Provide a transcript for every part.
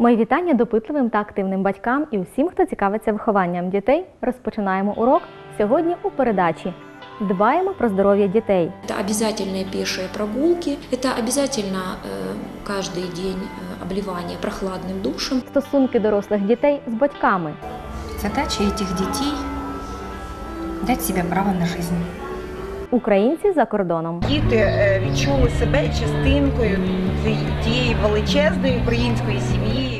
Мої вітання допитливим та активним батькам і усім, хто цікавиться вихованням дітей. Розпочинаємо урок сьогодні у передачі. Дбаємо про здоров'я дітей. Это обязательные пешие прогулки, это обязательно э, каждый день э, обливание прохладным душем. Стосунки дорослих дітей з батьками. Задача этих детей – дать себе право на жизнь. Українці за кордоном. Діти е, відчули себе частинкою цієї тієї величезної української сім'ї.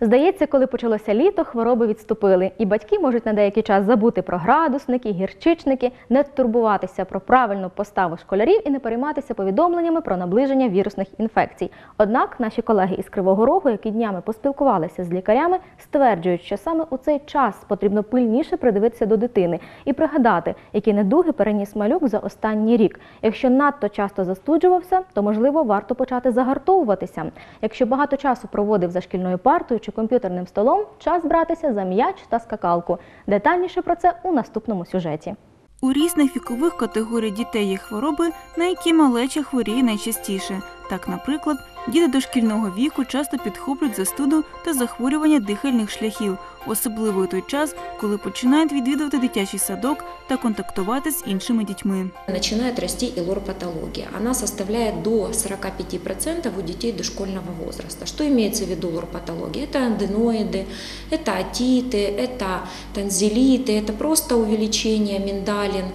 Здається, коли почалося літо, хвороби відступили, і батьки можуть на деякий час забути про градусники, гірчичники, не турбуватися про правильну поставу школярів і не перейматися повідомленнями про наближення вірусних інфекцій. Однак наші колеги із Кривого Рогу, які днями поспілкувалися з лікарями, стверджують, що саме у цей час потрібно пильніше придивитися до дитини і пригадати, які недуги переніс малюк за останній рік. Якщо надто часто застуджувався, то можливо варто почати загартовуватися. Якщо багато часу проводив за шкільною партою чи комп'ютерним столом, час братися за м'яч та скакалку. Детальніше про це у наступному сюжеті. У різних вікових категорій дітей є хвороби, на які малеча хворіє найчастіше. Так, наприклад, діти дошкільного віку часто підхоплюють застуду та захворювання дихальних шляхів, особливо у той час, коли починають відвідувати дитячий садок та контактувати з іншими дітьми. Начинает расти и лор-патология. Она составляет до 45% у детей дошкольного возраста. Что имеется в виду лор-патология? Это аденоиды, это атиты, это танзелиты, это просто увеличение миндалин,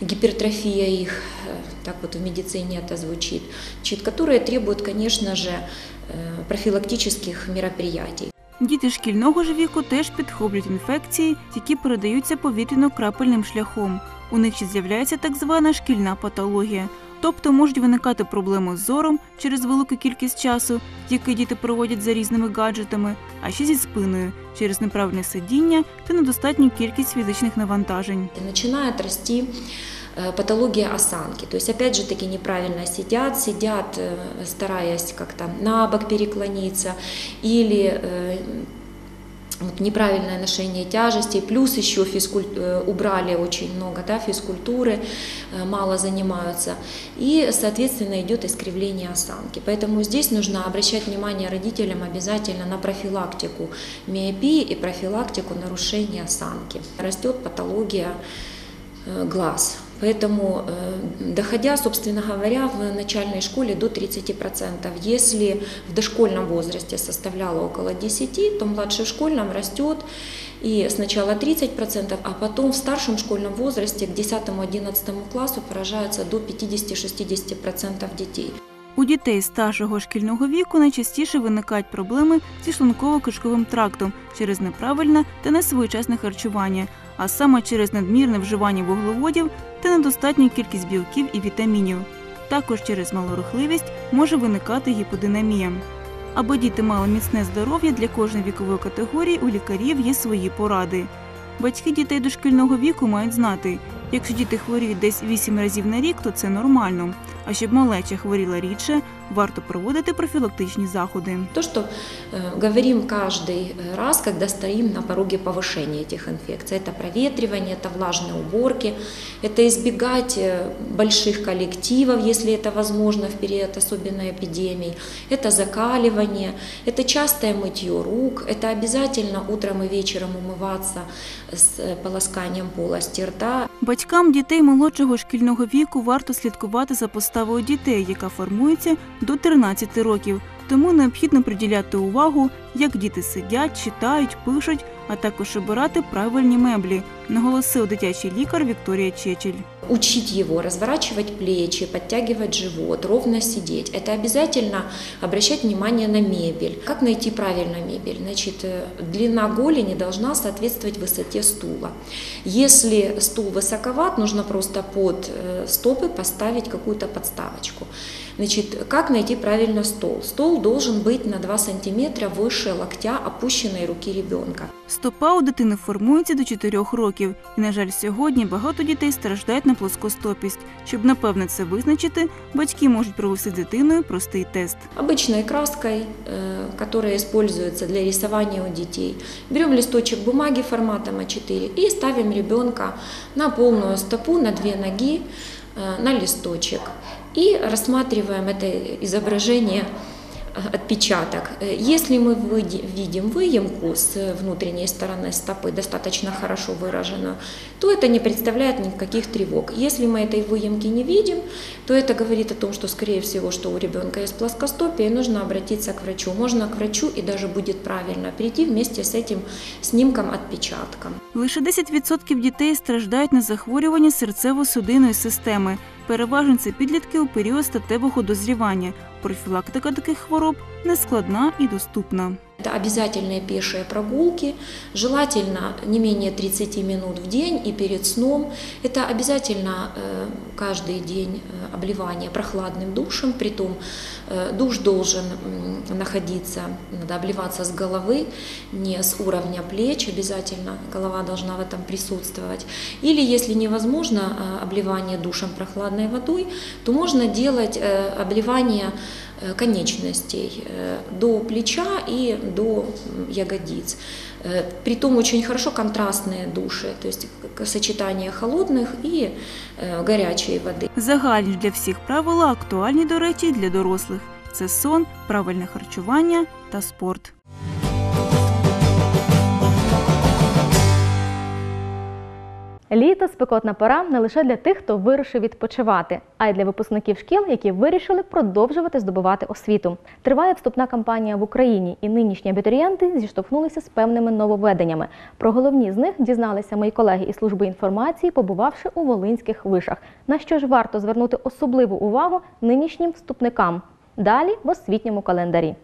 гипертрофия их, э, так вот в медицине это звучит, значит, которые требуют, конечно же, э, профилактических мероприятий. Діти шкільного ж віку теж підхоплюють інфекції, які передаються повітряно-крапельним шляхом. У них ще з'являється так звана шкільна патологія. Тобто можуть виникати проблеми з зором через велику кількість часу, який діти проводять за різними гаджетами, а ще зі спиною через неправильне сидіння та недостатню кількість фізичних навантажень. И начинает расти э, патология осанки. То есть, опять же таки, неправильно сидят, сидят, э, стараясь как-то на бок переклониться, или э, вот неправильное ношение тяжестей, плюс еще физкуль- э, убрали очень много да, физкультуры, э, мало занимаются, и, соответственно, идет искривление осанки. Поэтому здесь нужно обращать внимание родителям обязательно на профилактику миопии и профилактику нарушения осанки. Растет патология э, глаз. Поэтому, э, доходя, собственно говоря, в начальной школе до 30%, если в дошкольном возрасте составляло около 10%, то в младшешкольном растет и сначала 30%, а потом в старшем школьном возрасте к 10-11 классу поражается до 50-60% детей. У дітей старшого шкільного віку найчастіше виникають проблеми зі шлунково-кишковим трактом через неправильне та несвоєчасне харчування, а саме через надмірне вживання вуглеводів та недостатню кількість білків і вітамінів. Також через малорухливість може виникати гіподинамія. Аби діти мали міцне здоров'я для кожної вікової категорії у лікарів є свої поради. Батьки дітей дошкільного віку мають знати, якщо діти хворіють десь 8 разів на рік, то це нормально. А щоб малеча хворіла рідше, варто проводити профілактичні заходи. То, что э, говорим каждый раз, когда стоим на пороге повышения этих инфекций, это проветривание, это влажные уборки, это избегать э, больших коллективов, если это возможно в период особенно эпидемий, это закаливание, это частое мытье рук, это обязательно утром и вечером умываться с э, полосканием полости рта, Батькам дітей молодшого шкільного віку варто слідкувати за поставою дітей, яка формується до 13 років. Тому необхідно приділяти увагу, як діти сидять, читають, пишуть, а також обирати правильні меблі, наголосив дитячий лікар Вікторія Чечель. учить его разворачивать плечи, подтягивать живот, ровно сидеть. Это обязательно обращать внимание на мебель. Как найти правильно мебель? Значит, э, длина голени должна соответствовать высоте стула. Если стул высоковат, нужно просто под э, стопы поставить какую-то подставочку. Значит, как найти правильно стол? Стол должен быть на 2 сантиметра выше локтя опущенной руки ребенка. Стопа у дитини формується до 4 років, і, на жаль, сьогодні багато дітей страждають на плоскостопість. Щоб напевне це визначити, батьки можуть провести з дитиною простий тест. обычной краской, э, которая используется для рисования у детей. Берем листочек бумаги форматом А4 и ставим ребенка на полную стопу, на две ноги, э, на листочек. и рассматриваем это изображение э, отпечаток. Э, Если мы выди- видим выемку с внутренней стороны стопы достаточно хорошо выраженную, то это не представляет никаких тревог. Если мы этой выемки не видим, то это говорит о том, что, скорее всего, что у ребенка есть плоскостопие, и нужно обратиться к врачу. Можно к врачу и даже будет правильно прийти вместе с этим снимком отпечатком. Лише 10% дітей страждають на захворювання серцево-судинної системи. Переважно це підлітки у період статевого дозрівання. Профілактика таких хвороб нескладна і доступна. Это обязательные пешие прогулки, желательно не менее 30 минут в день и перед сном. Это обязательно каждый день обливание прохладным душем, притом э, душ должен находиться, надо обливаться с головы, не с уровня плеч, обязательно голова должна в этом присутствовать. Или если невозможно э, обливание душем прохладной водой, то можно делать э, обливание конечностей э, до плеча и до м, ягодиц. Э, Притом очень хорошо контрастные души, то есть к- сочетание холодных и э, горячей воды. Загальні для всіх правила актуальні, до речі, й для дорослих. Це сон, правильне харчування та спорт. Літо спекотна пора не лише для тих, хто вирішив відпочивати, а й для випускників шкіл, які вирішили продовжувати здобувати освіту. Триває вступна кампанія в Україні, і нинішні абітурієнти зіштовхнулися з певними нововведеннями. Про головні з них дізналися мої колеги із служби інформації, побувавши у волинських вишах. На що ж варто звернути особливу увагу нинішнім вступникам? Далі в освітньому календарі.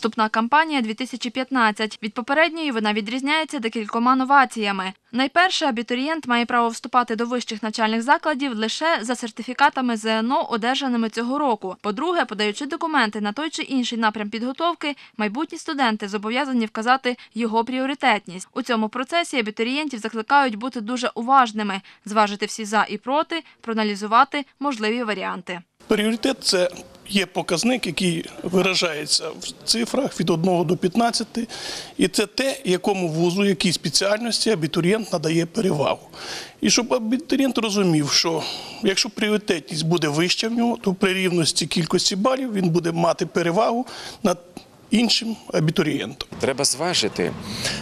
Вступна кампанія 2015. Від попередньої вона відрізняється декількома новаціями. Найперше, абітурієнт має право вступати до вищих навчальних закладів лише за сертифікатами ЗНО, одержаними цього року. По-друге, подаючи документи на той чи інший напрям підготовки, майбутні студенти зобов'язані вказати його пріоритетність. У цьому процесі абітурієнтів закликають бути дуже уважними, зважити всі за і проти, проаналізувати можливі варіанти. Пріоритет це є показник, який виражається в цифрах від 1 до 15, і це те, якому вузу, якій спеціальності абітурієнт надає перевагу. І щоб абітурієнт розумів, що якщо пріоритетність буде вища в нього, то при рівності кількості балів він буде мати перевагу над іншим абітурієнтом. Треба зважити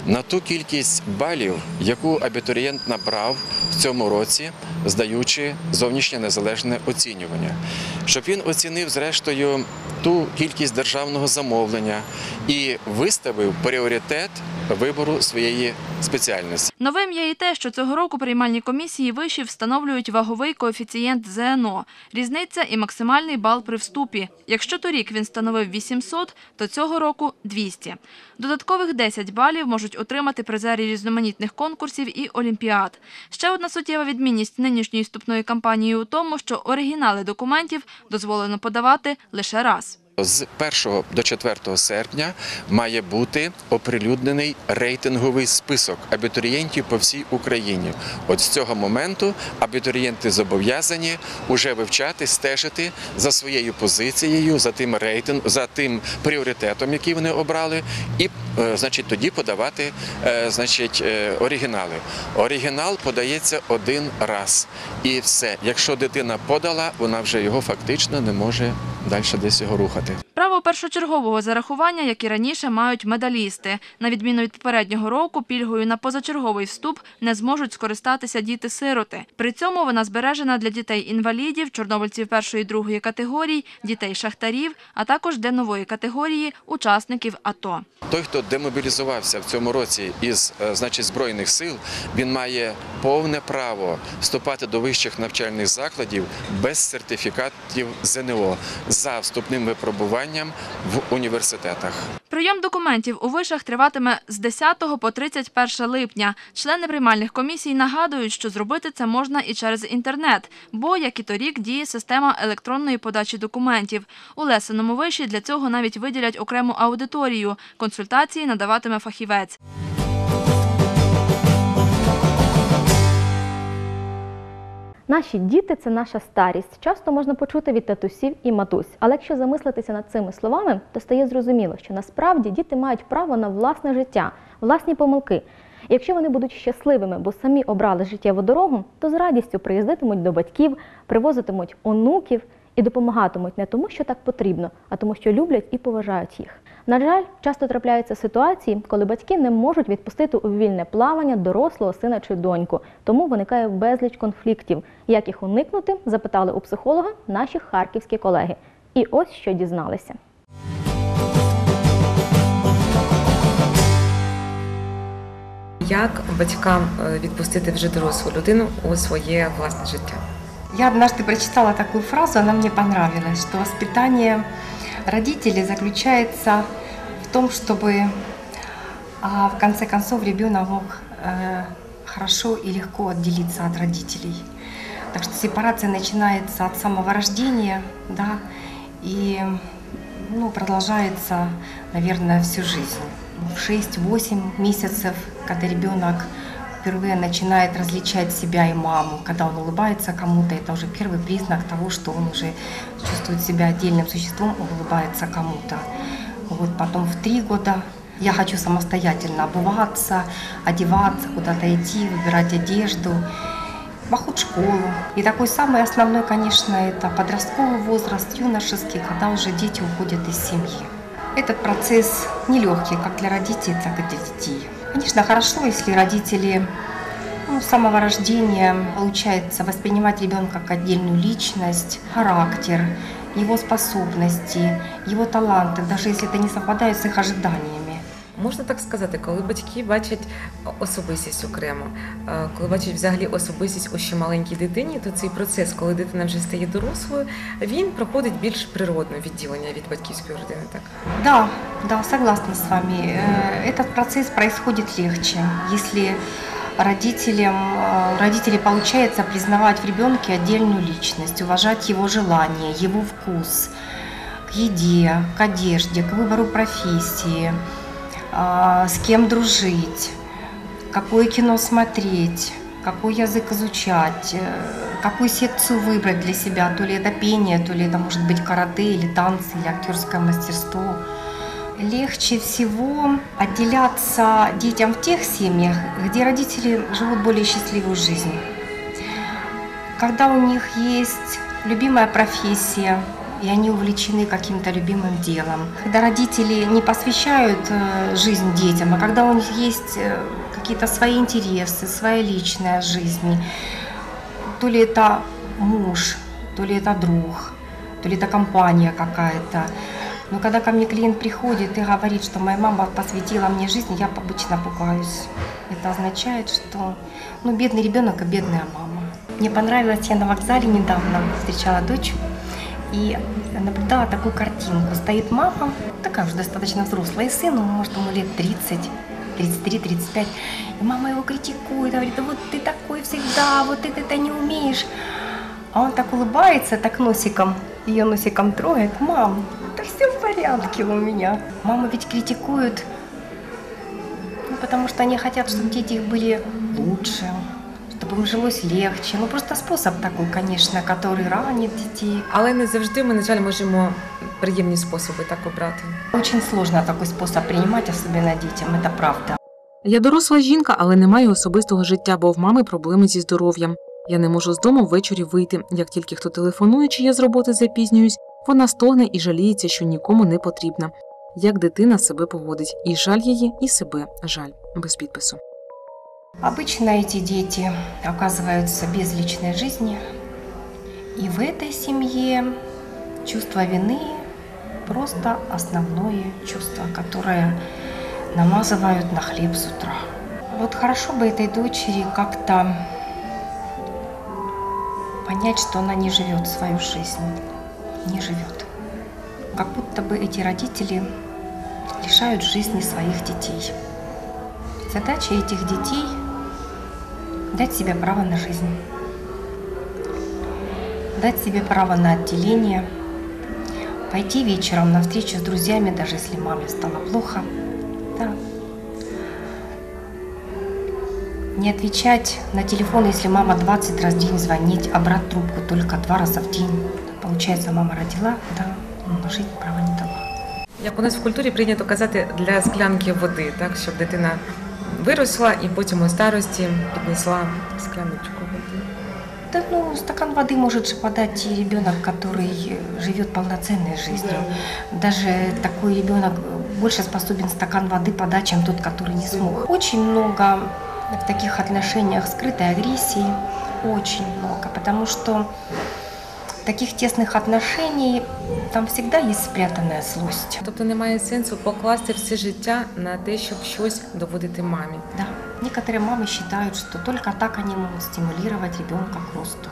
на ту кількість балів, яку абітурієнт набрав в цьому році, здаючи зовнішнє незалежне оцінювання, щоб він оцінив зрештою ту кількість державного замовлення і виставив пріоритет вибору своєї спеціальності. Новим є і те, що цього року приймальні комісії вишів встановлюють ваговий коефіцієнт ЗНО. Різниця і максимальний бал при вступі. Якщо торік він становив 800, то цього року 200. Додаткових 10 балів можуть отримати призері різноманітних конкурсів і олімпіад. Ще одна суттєва відмінність нинішньої вступної кампанії у тому, що оригінали документів дозволено подавати лише раз. З 1 до 4 серпня має бути оприлюднений рейтинговий список абітурієнтів по всій Україні. От з цього моменту абітурієнти зобов'язані уже вивчати, стежити за своєю позицією, за тим рейтинг, за тим пріоритетом, який вони обрали, і значить тоді подавати е, значить, е, оригінали. Оригінал подається один раз, і все. Якщо дитина подала, вона вже його фактично не може далі десь його рухати. Право першочергового зарахування, як і раніше, мають медалісти. На відміну від попереднього року, пільгою на позачерговий вступ не зможуть скористатися діти-сироти. При цьому вона збережена для дітей-інвалідів, чорнобильців першої і другої категорій, дітей-шахтарів, а також для нової категорії учасників АТО. Той, хто демобілізувався в цьому році із е, значить, збройних сил, він має повне право вступати до вищих навчальних закладів без сертифікатів ЗНО за вступним випробуванням в університетах. Прийом документів у вишах триватиме з 10 по 31 липня. Члени приймальних комісій нагадують, що зробити це можна і через інтернет, бо, як і торік, діє система електронної подачі документів. У Лесеному виші для цього навіть виділять окрему аудиторію. Консультації надаватиме фахівець. Наші діти це наша старість. Часто можна почути від татусів і матусь. Але якщо замислитися над цими словами, то стає зрозуміло, що насправді діти мають право на власне життя, власні помилки. І якщо вони будуть щасливими, бо самі обрали життєву дорогу, то з радістю приїздитимуть до батьків, привозитимуть онуків і допомагатимуть не тому, що так потрібно, а тому, що люблять і поважають їх. На жаль, часто трапляються ситуації, коли батьки не можуть відпустити у вільне плавання дорослого сина чи доньку, тому виникає безліч конфліктів. Як їх уникнути, запитали у психолога наші харківські колеги. І ось що дізналися. Як батькам е, відпустити вже дорослу людину у своє власне життя? Я однажды прочитала такую фразу, она мне понравилась, что воспитание родителей заключается в том, чтобы а, в конце концов ребенок мог э, хорошо и легко отделиться от родителей. Так что сепарация начинается от самого рождения, да, и ну, продолжается, наверное, всю жизнь. В 6-8 месяцев, когда ребенок впервые начинает различать себя и маму, когда он улыбается кому-то, это уже первый признак того, что он уже чувствует себя отдельным существом, он улыбается кому-то. Вот потом в три года я хочу самостоятельно обуваться, одеваться, куда-то идти, выбирать одежду, поход в школу. И такой самый основной, конечно, это подростковый возраст, юношеский, когда уже дети уходят из семьи. Этот процесс нелегкий как для родителей, так и для детей. Конечно, хорошо, если родители ну, с самого рождения получается воспринимать ребенка как отдельную личность, характер, его способности, его таланты, даже если это не совпадает с их ожиданиями. Можна так сказати, коли батьки бачать особистість окремо, е, коли бачать взагалі особистість у ще маленькій дитині, то цей процес, коли дитина вже стає дорослою, він проходить більш природно відділення від батьківської родини. Так Да, да, согласна с вами. Э, Этот процесс происходит легче, если родителям, э, родители получается признавать в ребенке отдельную личность, уважать его желания, его вкус к еде, к одежде, к выбору профессии, а, с кем дружить, какое кино смотреть, какой язык изучать, э, какую секцию выбрать для себя, то ли это пение, то ли это может быть карате или танцы, или актерское мастерство. Легче всего отделяться детям в тех семьях, где родители живут более счастливую жизнь. Когда у них есть любимая профессия, и они увлечены каким-то любимым делом. Когда родители не посвящают э, жизнь детям, а когда у них есть э, какие-то свои интересы, своя личная жизнь, то ли это муж, то ли это друг, то ли это компания какая-то. Но когда ко мне клиент приходит и говорит, что моя мама посвятила мне жизнь, я обычно пугаюсь. Это означает, что ну, бедный ребенок и бедная мама. Мне понравилось, я на вокзале недавно встречала дочь и наблюдала такую картинку. Стоит мама, такая уже достаточно взрослая, и сыну, может, ему лет 30, 33-35. И мама его критикует, говорит, да вот ты такой всегда, вот ты это не умеешь. А он так улыбается, так носиком, ее носиком трогает. Мам, да все в порядке у меня. Мама ведь критикуют, ну, потому что они хотят, чтобы дети их были лучше, чтобы им жилось легче. Ну, просто способ такой, конечно, который ранит детей. але не завжди ми, на жаль, можемо приємні способи так обрати. Очень сложно такой способ принимать, особенно детям, это правда. Я доросла жінка, але не маю особистого життя, бо в мами проблеми зі здоров'ям. Я не можу з дому ввечері вийти. Як тільки хто телефонує, чи я з роботи запізнююсь, вона стогне і жаліється, що нікому не потрібна. Як дитина себе поводить, і жаль її, і себе жаль без підпису. Обычно эти дети оказываются без личной жизни, и в этой семье чувство вины просто основное чувство, которое намазывают на хлеб с утра. Вот хорошо бы этой дочери как-то понять, что она не живет свою жизнь, не живет. Как будто бы эти родители лишают жизни своих детей. Задача этих детей – дать себе право на жизнь, дать себе право на отделение, пойти вечером на встречу с друзьями, даже если маме стало плохо. Да. Не отвечать на телефон, если мама 20 раз в день звонить, а брать трубку только два раза в день. Получается, мама родила, да, но жить права не дала. Як у нас в культурі прийнято казати для склянки води, так щоб дитина виросла і потім у старості піднесла скляночку води. Да, ну, стакан воды может же подать и ребенок, который живет полноценной жизнью. Даже такой ребенок больше способен стакан воды подать, чем тот, который не смог. Очень много в таких отношениях скрытой агрессии, очень много, потому что таких тесных отношений там всегда есть спрятанная злость. Тобто немає сенсу покласти все життя на те, щоб щось доводити мамі. Да. Некоторые мамы считают, что только так они могут стимулировать ребенка к росту,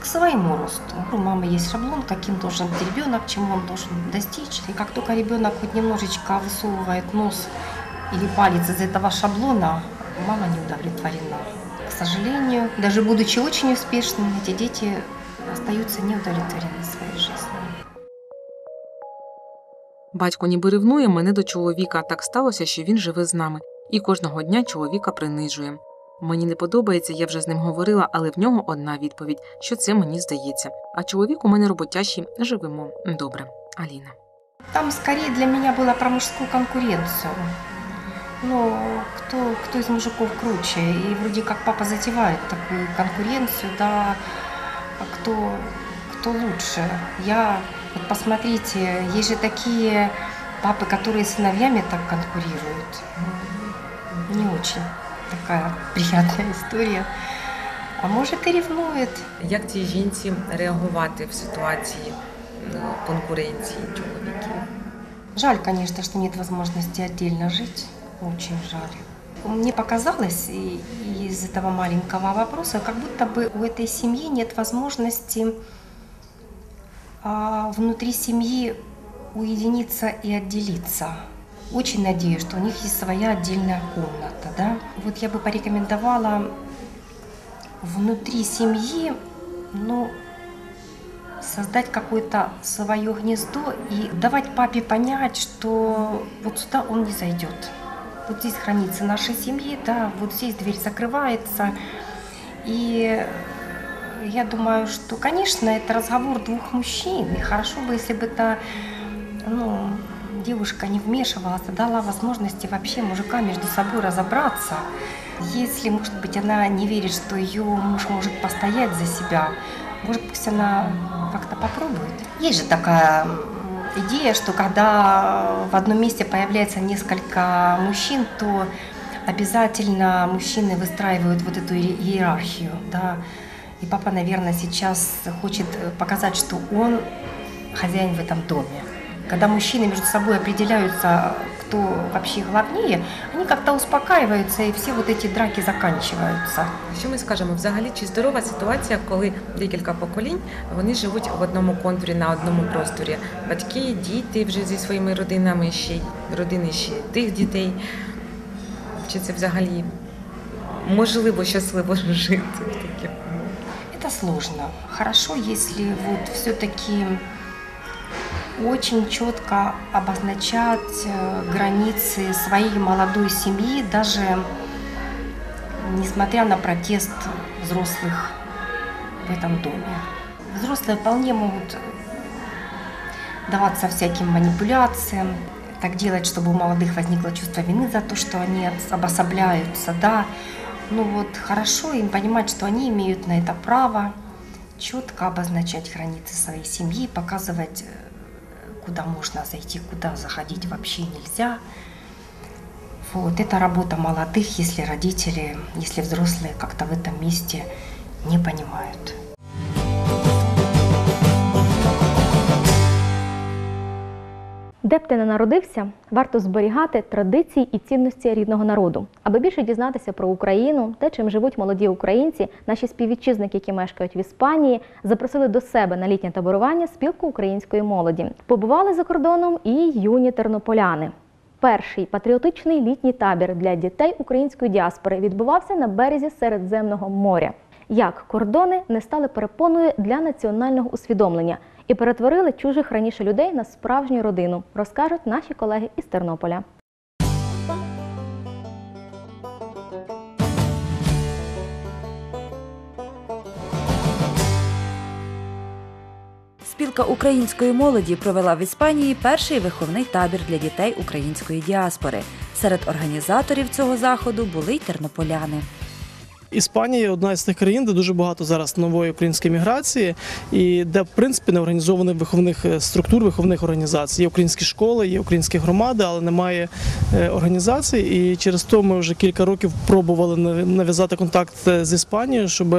к своему росту. У мамы есть шаблон, каким должен быть ребенок, чему он должен достичь. И как только ребенок хоть немножечко высовывает нос или палец из этого шаблона, мама не удовлетворена. К сожалению, даже будучи очень успешными, эти дети остаются неудовлетворены своей жизнью. Батько ніби ревнує мене до чоловіка. Так сталося, що він живе з нами, і кожного дня чоловіка принижує. Мені не подобається, я вже з ним говорила, але в нього одна відповідь, що це мені здається. А чоловік у мене роботящий, живемо добре. Аліна. Там скорее для меня было про мужскую конкуренцию. Ну, кто, кто из мужиков круче? И вроде как папа затевает такую конкуренцию, да, кто, кто лучше? Я, вот посмотрите, есть же такие папы, которые с сыновьями так конкурируют. Ну, Не очень такая приятная история. А может и ревнует. Як цій жінці реагувати в ситуації е, конкуренції чоловіків? Жаль, конечно, что нет возможности отдельно жить. Очень жаль. Мне показалось из этого маленького вопроса, как будто бы у этой семьи нет возможности а, внутри семьи уединиться и отделиться. Очень надеюсь, что у них есть своя отдельная комната. Да? Вот я бы порекомендовала внутри семьи, ну, создать какое-то свое гнездо и давать папе понять, что вот сюда он не зайдет. Вот здесь хранится наша семьи, да, вот здесь дверь закрывается. И я думаю, что, конечно, это разговор двух мужчин. И хорошо бы, если бы это, ну, девушка не вмешивалась, а дала возможности вообще мужикам между собой разобраться. Если, может быть, она не верит, что ее муж может постоять за себя, может, пусть она как-то попробует. Есть же такая идея, что когда в одном месте появляется несколько мужчин, то обязательно мужчины выстраивают вот эту иер- иерархию, да. И папа, наверное, сейчас хочет э, показать, что он хозяин в этом доме. Когда мужчины между собой определяются, кто вообще главнее, они как-то успокаиваются, и все вот эти драки заканчиваются. Що ми скажемо взагалі, чи здорова ситуація, коли декілька поколінь вони живуть в одному контурі на одному просторі? Батьки, діти вже зі своїми родинами, ще родини ще тих дітей. Чи це взагалі можливо щасливо жити в таких? Это сложно. Хорошо, если вот все-таки очень четко обозначать э, границы своей молодой семьи, даже несмотря на протест взрослых в этом доме. Взрослые вполне могут даваться всяким манипуляциям, так делать, чтобы у молодых возникло чувство вины за то, что они об- обособляются, да. Ну вот хорошо им понимать, что они имеют на это право, четко обозначать границы своей семьи, показывать, э, куда можно зайти, куда заходить вообще нельзя. Вот, это работа молодых, если родители, если взрослые как-то в этом месте не понимают. Де б ти не народився, варто зберігати традиції і цінності рідного народу. Аби більше дізнатися про Україну, те, чим живуть молоді українці, наші співвітчизники, які мешкають в Іспанії, запросили до себе на літнє таборування спілку української молоді. Побували за кордоном і юні тернополяни. Перший патріотичний літній табір для дітей української діаспори відбувався на березі Середземного моря. Як кордони не стали перепоною для національного усвідомлення і перетворили чужих раніше людей на справжню родину, розкажуть наші колеги із Тернополя. Спілка української молоді провела в Іспанії перший виховний табір для дітей української діаспори. Серед організаторів цього заходу були й тернополяни. Іспанія одна із тих країн, де дуже багато зараз нової української міграції, і де в принципі не організованих виховних е, структур, виховних організацій. Є українські школи, є українські громади, але немає е, організацій. І через то ми вже кілька років пробували нав- нав'язати контакт е, з Іспанією, щоб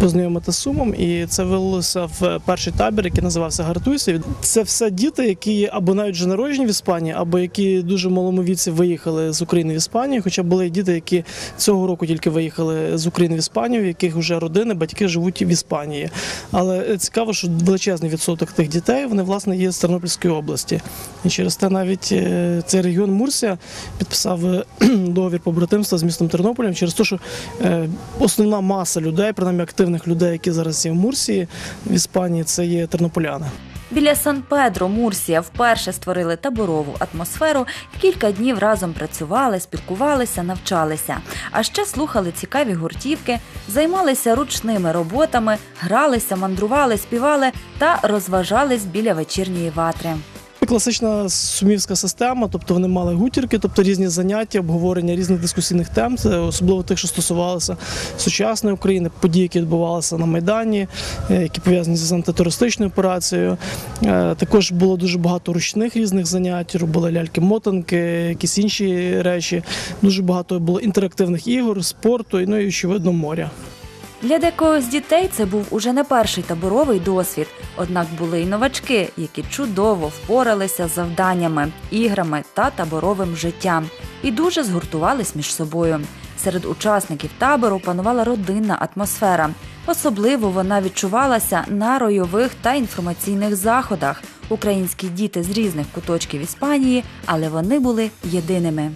познайомити з сумом. І це вилилося в перший табір, який називався Гартуйся. Це все діти, які або навіть вже народжені в Іспанії, або які дуже малому віці виїхали з України в Іспанію. Хоча були діти, які цього року тільки виїхали з України в Іспанію, в яких вже родини, батьки живуть в Іспанії. Але цікаво, що величезний відсоток тих дітей вони власне є з Тернопільської області. І через те навіть е, цей регіон Мурсія підписав е, договір побратимства з містом Тернополем через те, що е, основна маса людей, принаймні активних людей, які зараз є в Мурсії в Іспанії, це є тернополяни. Біля Сан-Педро Мурсія вперше створили таборову атмосферу. Кілька днів разом працювали, спілкувалися, навчалися. А ще слухали цікаві гуртівки, займалися ручними роботами, гралися, мандрували, співали та розважались біля вечірньої ватри. Класична сумівська система, тобто вони мали гутірки, тобто різні заняття, обговорення різних дискусійних тем, особливо тих, що стосувалися сучасної України, подій, які відбувалися на Майдані, е, які пов'язані з антитерористичною операцією. Е, Також було дуже багато ручних різних занять, робили ляльки-мотанки, якісь інші речі. Дуже багато було інтерактивних ігор, спорту, ну і очевидно моря. Для декого з дітей це був уже не перший таборовий досвід. Однак були й новачки, які чудово впоралися з завданнями, іграми та таборовим життям і дуже згуртувались між собою. Серед учасників табору панувала родинна атмосфера. Особливо вона відчувалася на ройових та інформаційних заходах. Українські діти з різних куточків Іспанії, але вони були єдиними.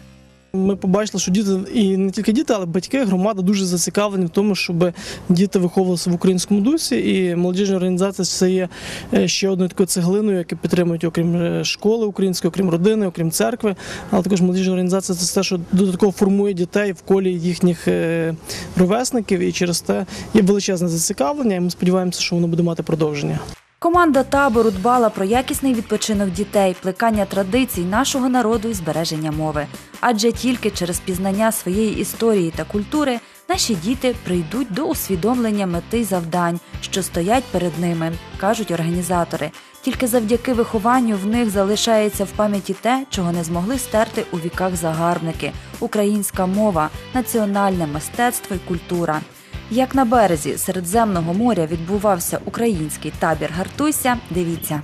Ми побачили, що діти, і не тільки діти, але батьки, громада дуже зацікавлені в тому, щоб діти виховувалися в українському дусі. І молодіжна організація це є е, ще одною такою цеглиною, яку підтримують окрім е, школи української, окрім родини, окрім церкви. Але також молодіжна організація це те, що додатково формує дітей в колі їхніх е, ровесників, і через те є величезне зацікавлення. І ми сподіваємося, що воно буде мати продовження. Команда табору дбала про якісний відпочинок дітей, плекання традицій нашого народу і збереження мови. Адже тільки через пізнання своєї історії та культури наші діти прийдуть до усвідомлення мети завдань, що стоять перед ними, кажуть організатори. Тільки завдяки вихованню в них залишається в пам'яті те, чого не змогли стерти у віках загарбники українська мова, національне мистецтво й культура. Як на березі Середземного моря відбувався український табір Гартуйся, дивіться.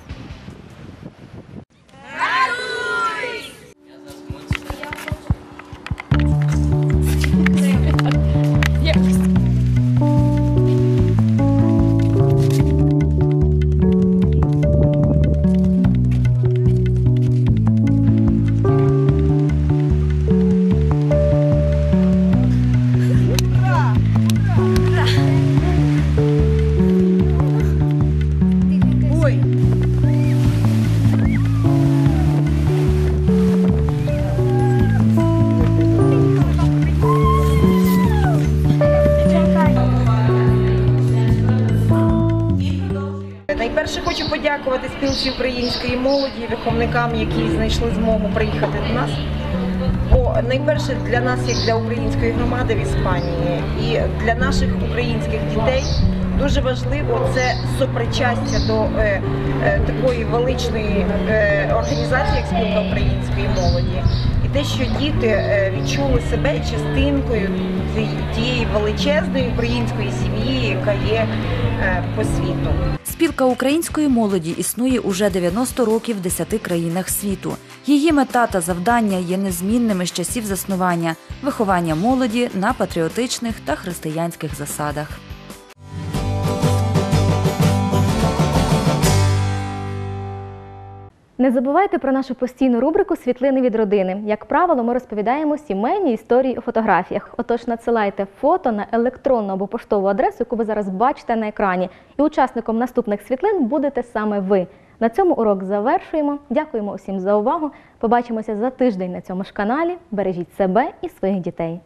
Найперше хочу подякувати спілці української молоді, виховникам, які знайшли змогу приїхати до нас. Бо найперше для нас, як для української громади в Іспанії, і для наших українських дітей дуже важливо це сопричастя до е, е, такої величної е, організації, як спілка української молоді. І те, що діти е, відчули себе частинкою тієї величезної української сім'ї, яка є по світу. Спілка української молоді існує уже 90 років в 10 країнах світу. Її мета та завдання є незмінними з часів заснування виховання молоді на патріотичних та християнських засадах. Не забувайте про нашу постійну рубрику Світлини від родини. Як правило, ми розповідаємо сімейні історії у фотографіях. Отож, надсилайте фото на електронну або поштову адресу, яку ви зараз бачите на екрані. І учасником наступних світлин будете саме ви. На цьому урок завершуємо. Дякуємо усім за увагу. Побачимося за тиждень на цьому ж каналі. Бережіть себе і своїх дітей.